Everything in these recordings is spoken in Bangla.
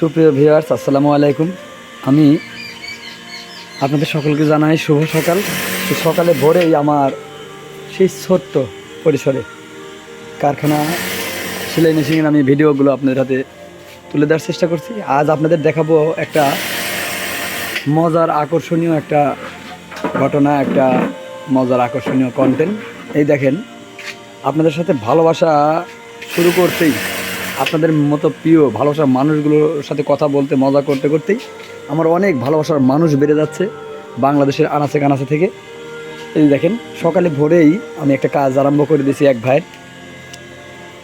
সুপ্রিয় ভিউয়ার্স, আসসালামু আলাইকুম। আমি আপনাদের সকলকে জানাই শুভ সকাল। সকালে ভোরেই আমার সেই ছোট্ট পরিসরে কারখানা সেলাই মেশিনের আমি ভিডিওগুলো আপনাদের হাতে তুলে দেওয়ার চেষ্টা করছি। আজ আপনাদের দেখাবো একটা মজার আকর্ষণীয় একটা ঘটনা, একটা মজার আকর্ষণীয় কন্টেন্ট এই দেখেন, আপনাদের সাথে ভালোবাসা শুরু করতেই আপনাদের মতো প্রিয়, ভালোবাসার মানুষগুলোর সাথে কথা বলতে, মজা করতে করতেই আমার অনেক ভালোবাসার মানুষ বেড়ে যাচ্ছে বাংলাদেশের আনাচে কানাচে থেকে। এই দেখেন, সকালে ভোরেই আমি একটা কাজ আরম্ভ করে দিয়েছি এক ভাইয়ের।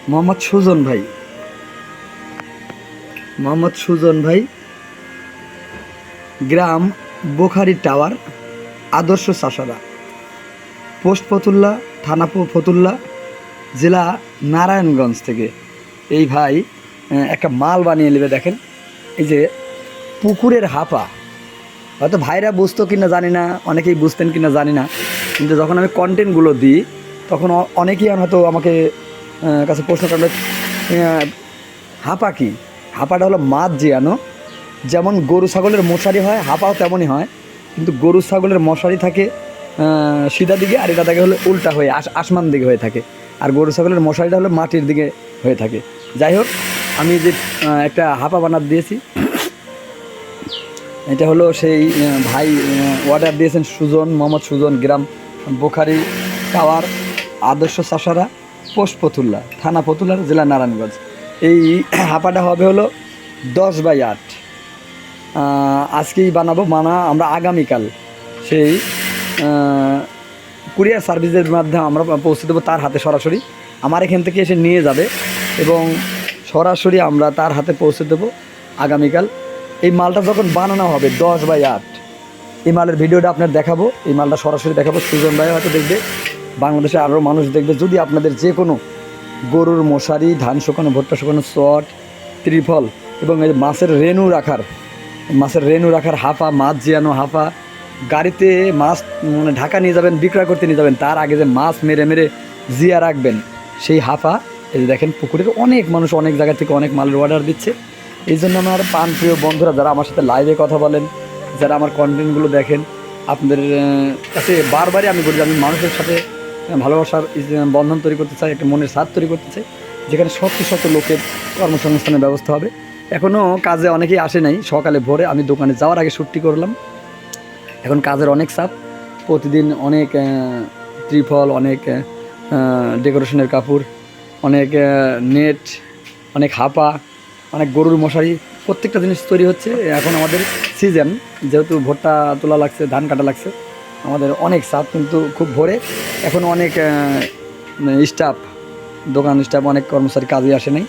মোহাম্মদ সুজন ভাই। মোহাম্মদ সুজন ভাই, গ্রাম বোখারি টাওয়ার, আদর্শ চাষারা। পোস্ট ফতুল্লা, থানা ফতুল্লা, জেলা নারায়ণগঞ্জ থেকে। এই ভাই একটা মাল বানিয়ে নেবে দেখেন। এই যে পুকুরের হাপা। হয়তো ভাইরা বুঝতো কি না জানি না, অনেকেই বুঝতেন কি না জানি না। কিন্তু যখন আমি কন্টেন্টগুলো দিই, তখন অনেকেই হয়তো আমাকে কাছে প্রশ্ন করবে হাপা কি? হাপাটা হলো মাছ জিয়ানো যেমন গরু ছাগলের মশারি হয়, হাঁপাও তেমনই হয়। কিন্তু গরু ছাগলের মশারি থাকে সিধা দিকে, আর এটা থাকে হলো উল্টা হয়ে, আস, আসমান দিকে হয়ে থাকে। আর গরু ছাগলের মশারিটা হলো মাটির দিকে হয়ে থাকে। যাই হোক, আমি যে একটা হাঁপা বানার দিয়েছি, এটা হলো সেই ভাই অর্ডার দিয়েছেন সুজন, মোহাম্মদ সুজন গ্রাম, বোখারি টাওয়ার, আদর্শ চাষারা, পোস্ট পতুল্লা, থানা পতুল্লা জেলা নারায়ণগঞ্জ। এই হাঁপাটা হবে হলো দশ বাই আট। আজকেই বানাবো মানা, আমরা আগামীকাল সেই কুরিয়ার সার্ভিসের মাধ্যমে আমরা পৌঁছে দেবো তার হাতে সরাসরি। আমার এখান থেকে এসে নিয়ে যাবে। এবং সরাসরি আমরা তার হাতে পৌঁছে দেবো আগামীকাল। এই মালটা যখন বানানো হবে, দশ বাই আট, এই মালের ভিডিওটা আপনার দেখাবো, এই মালটা সরাসরি দেখাবো। সুজন ভাই হয়তো দেখবে বাংলাদেশে আরও মানুষ দেখবে। যদি আপনাদের যে কোনো গরুর মশারি, ধান শুকানো, ভুট্টা শুকানো, চট, ত্রিফল এবং এই মাছের রেনু রাখার, মাছের রেনু রাখার হাফা, মাছ জিয়ানো হাফা, গাড়িতে মাছ মানে ঢাকা নিয়ে যাবেন, বিক্রয় করতে নিয়ে যাবেন, তার আগে যে মাছ মেরে মেরে জিয়া রাখবেন, সেই হাফা এই যে দেখেন, পুকুরের অনেক মানুষ অনেক জায়গা থেকে অনেক মালের অর্ডার দিচ্ছে। এই জন্য আমার পান প্রিয় বন্ধুরা, যারা আমার সাথে লাইভে কথা বলেন, যারা আমার কন্টেন্টগুলো দেখেন, আপনাদের কাছে বারবারই আমি বলি আমি মানুষের সাথে ভালোবাসার বন্ধন তৈরি করতে চাই, একটা মনের স্বাদ তৈরি করতে চাই, যেখানে শত শত লোকের কর্মসংস্থানের ব্যবস্থা হবে। এখনও কাজে অনেকেই আসে নাই, সকালে ভোরে আমি দোকানে যাওয়ার আগে ছুটি করলাম। এখন কাজের অনেক চাপ, প্রতিদিন অনেক ত্রিফল, অনেক ডেকোরেশনের কাপড় অনেক নেট, অনেক হাপা, অনেক গরুর মশারি, প্রত্যেকটা জিনিস তৈরি হচ্ছে। এখন আমাদের সিজন যেহেতু ভুট্টা তোলা লাগছে, ধান কাটা লাগছে, আমাদের অনেক চাপ কিন্তু খুব ভোরে। এখন অনেক স্টাফ দোকান স্টাফ অনেক কর্মচারী কাজে আসে নাই।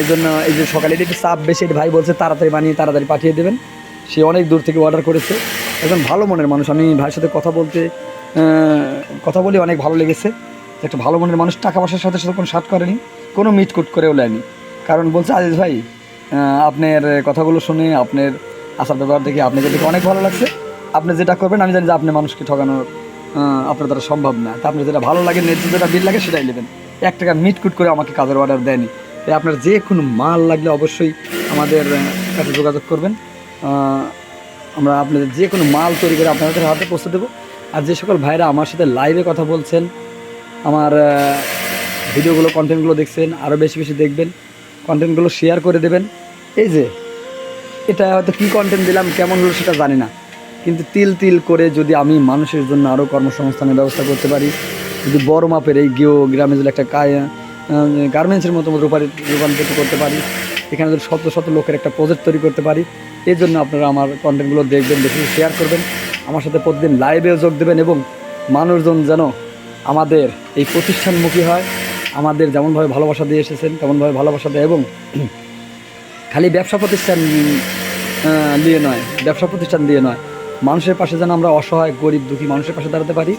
এই জন্য এই যে সকালে একটু চাপ বেশি ভাই বলছে তাড়াতাড়ি বানিয়ে, তাড়াতাড়ি পাঠিয়ে দেবেন। সে অনেক দূর থেকে অর্ডার করেছে। একজন ভালো মনের মানুষ, আমি ভাইয়ের সাথে কথা বলতে কথা বলে, অনেক ভালো লেগেছে। একটা ভালো মনের মানুষ টাকা পয়সার সাথে সাথে কোনো সাট করেনি, কোনো মিটকুট করেও নেয়নি। কারণ বলছে, আজিজ ভাই আপনার কথাগুলো শুনে আপনার আচার ব্যবহার দেখে আপনাকে দেখে অনেক ভালো লাগছে। আপনি যেটা করবেন, আমি জানি যে আপনি মানুষকে ঠকানোর আপনার দ্বারা সম্ভব না। তা আপনার যেটা ভালো লাগে, ন্যায্য যেটা বিল লাগে, সেটাই নেবেন। এক টাকা মিটকুট করে আমাকে কাজের অর্ডার দেয়নি। তাই আপনার যে কোনো মাল লাগলে অবশ্যই আমাদের কাছে যোগাযোগ করবেন। আমরা আপনাদের যে কোনো মাল তৈরি করে আপনাদের হাতে পৌঁছে দেবো। আর যে সকল ভাইরা আমার সাথে লাইভে কথা বলছেন আমার ভিডিওগুলো কন্টেন্টগুলো দেখছেন আরও বেশি বেশি দেখবেন কন্টেন্টগুলো শেয়ার করে দেবেন। এই যে, এটা হয়তো কী কন্টেন্ট দিলাম, কেমন হলো সেটা জানি না। কিন্তু তিল তিল করে যদি আমি মানুষের জন্য আরও কর্মসংস্থানের ব্যবস্থা করতে পারি, যদি বড় মাপের এই গিও গ্রামে যদি একটা গার্মেন্টসের মতো রূপারি- রূপান্তরিত করতে পারি, এখানে যদি শত শত লোকের একটা প্রজেক্ট তৈরি করতে পারি, এই জন্য আপনারা আমার কন্টেন্টগুলো দেখবেন বেশি শেয়ার করবেন। আমার সাথে প্রতিদিন লাইভেও যোগ দেবেন এবং মানুষজন যেন আমাদের এই প্রতিষ্ঠানমুখী হয়। আমাদের যেমনভাবে ভালোবাসা দিয়ে এসেছেন, তেমনভাবে ভালোবাসা দেয় এবং খালি ব্যবসা প্রতিষ্ঠান দিয়ে নয় ব্যবসা প্রতিষ্ঠান দিয়ে নয়। মানুষের পাশে যেন আমরা অসহায়, গরিব, দুঃখী মানুষের পাশে দাঁড়াতে পারি,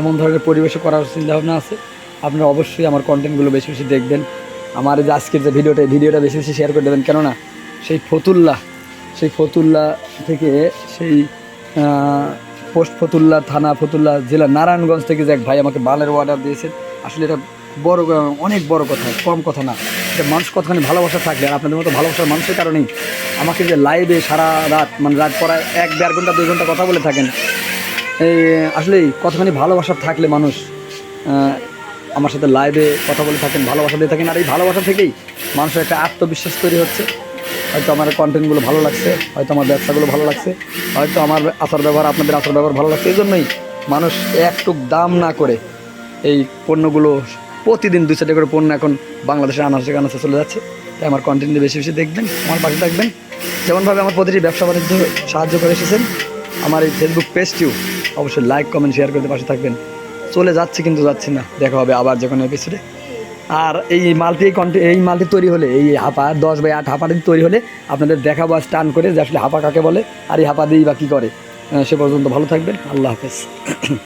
এমন ধরনের পরিবেশও করার চিন্তাভাবনা আছে। আপনারা অবশ্যই আমার কন্টেন্টগুলো বেশি বেশি দেখবেন। আমার যে আজকের যে ভিডিওটা ভিডিওটা বেশি বেশি শেয়ার করে দেবেন। কেননা সেই ফতুল্লা সেই ফতুল্লা থেকে সেই পোস্ট ফতুল্লা, থানা ফতুল্লা, জেলা নারায়ণগঞ্জ থেকে যে এক ভাই আমাকে বালের অর্ডার দিয়েছেন। আসলে এটা বড় অনেক বড় কথা, কম কথা না। এটা মানুষ কতখানি ভালোবাসা থাকলে, আর আপনাদের মতো ভালোবাসার মানুষের কারণেই আমাকে যে লাইভে সারা রাত মানে রাত পড়ায় এক দেড় ঘণ্টা, দুই ঘণ্টা কথা বলে থাকেন। এই আসলে কতখানি ভালোবাসা থাকলে মানুষ আমার সাথে লাইভে কথা বলে থাকেন, ভালোবাসা দিয়ে থাকেন। আর এই ভালোবাসা থেকেই মানুষের একটা আত্মবিশ্বাস তৈরি হচ্ছে। হয়তো আমার কন্টেন্টগুলো ভালো লাগছে, হয়তো আমার ব্যবসাগুলো ভালো লাগছে, হয়তো আমার আচার ব্যবহার, আপনাদের আচার ব্যবহার ভালো লাগছে এই জন্যই মানুষ একটুক দাম না করে এই পণ্যগুলো প্রতিদিন দুই চারটে করে পণ্য এখন বাংলাদেশে আনাচে কানাচে চলে যাচ্ছে। তাই আমার কন্টেন্ট বেশি বেশি দেখবেন, আমার পাশে থাকবেন। যেমনভাবে আমার প্রতিটি ব্যবসা বাণিজ্য সাহায্য করে এসেছেন, আমার এই ফেসবুক পেজটিও অবশ্যই লাইক কমেন্ট শেয়ার করতে পাশে থাকবেন। চলে যাচ্ছে কিন্তু যাচ্ছি না, দেখা হবে আবার যে কোনো এপিসোডে আর এই মালটি এই মালটি তৈরি হলে, এই হাফা দশ বাই আট হাপাটি তৈরি হলে আপনাদের দেখাবো আর স্টান করে যে আসলে হাফা কাকে বলে আর এই হাফা দিয়েই বা কী করে। সে পর্যন্ত ভালো থাকবেন। আল্লাহ হাফেজ।